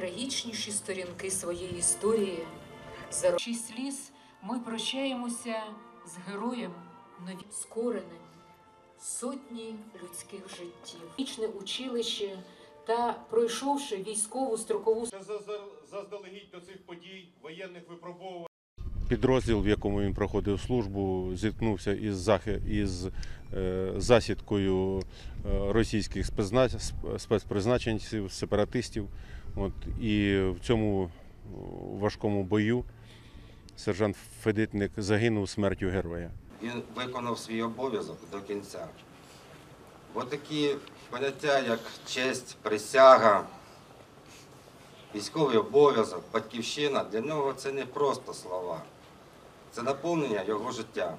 найвизначніші сторінки своєї історії. За рочі сліз ми прощаємося з героєм нові скореним сотні людських життів. Вічне училище та пройшовши військову строкову заздалегідь до цих подій воєнних випробовувань. Підрозділ, в якому він проходив службу, зіткнувся із, захи... із е, засідкою е, російських спецпризначенців, сепаратистів. От, і в цьому е, важкому бою сержант Федитник загинув смертю героя. Він виконав свій обов'язок до кінця. Бо такі поняття, як честь, присяга, військовий обов'язок, батьківщина, для нього це не просто слова. Це наповнення його життя.